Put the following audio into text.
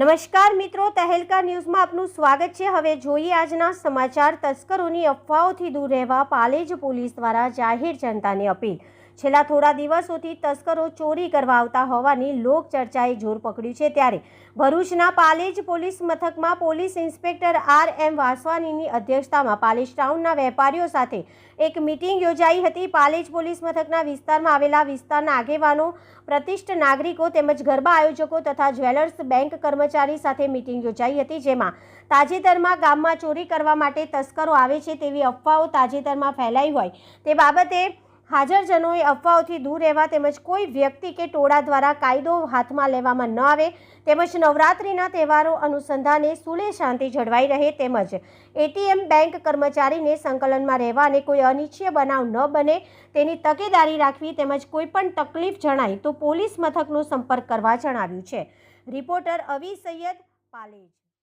નમસ્કાર મિત્રો, તહેલકા ન્યૂઝમાં આપનું સ્વાગત છે. હવે જોઈએ આજના સમાચાર. તસ્કરોની અફવાઓથી દૂર રહેવા પાલેજ પોલીસ દ્વારા જાહેર જનતાને અપીલ. છેલ્લા થોડા દિવસોથી તસ્કરો ચોરી કરવા આવતા હોવાની લોક ચર્ચાએ જોર પકડ્યું છે ત્યારે ભરૂચના પાલેજ પોલીસ મથકમાં પોલીસ ઇન્સ્પેક્ટર આર એમ વાસવાનીની અધ્યક્ષતામાં પાલેજ ટાઉનના વેપારીઓ સાથે એક મિટિંગ યોજાઈ હતી. પાલેજ પોલીસ મથકના વિસ્તારમાં આવેલા વિસ્તારના આગેવાનો, પ્રતિષ્ઠ નાગરિકો તેમજ ગરબા આયોજકો તથા જ્વેલર્સ બેંક કર્મચારી સાથે મિટિંગ યોજાઈ હતી જેમાં તાજેતરમાં ગામમાં ચોરી કરવા માટે તસ્કરો આવે છે તેવી અફવાઓ તાજેતરમાં ફેલાઈ હોય તે બાબતે હાજરજનોએ અફવાઓથી દૂર રહેવા તેમજ કોઈ વ્યક્તિ કે ટોળા દ્વારા કાયદો હાથમાં લેવામાં ન આવે તેમજ નવરાત્રિના તહેવારો અનુસંધાને સુલે શાંતિ જળવાઈ રહે તેમજ એટીએમ બેંક કર્મચારીને સંકલનમાં રહેવા અને કોઈ અનિચ્છીય બનાવ ન બને તેની તકેદારી રાખવી તેમજ કોઈપણ તકલીફ જણાય તો પોલીસ મથકનો સંપર્ક કરવા જણાવ્યું છે. રિપોર્ટર અવી સૈયદ પાલેજ.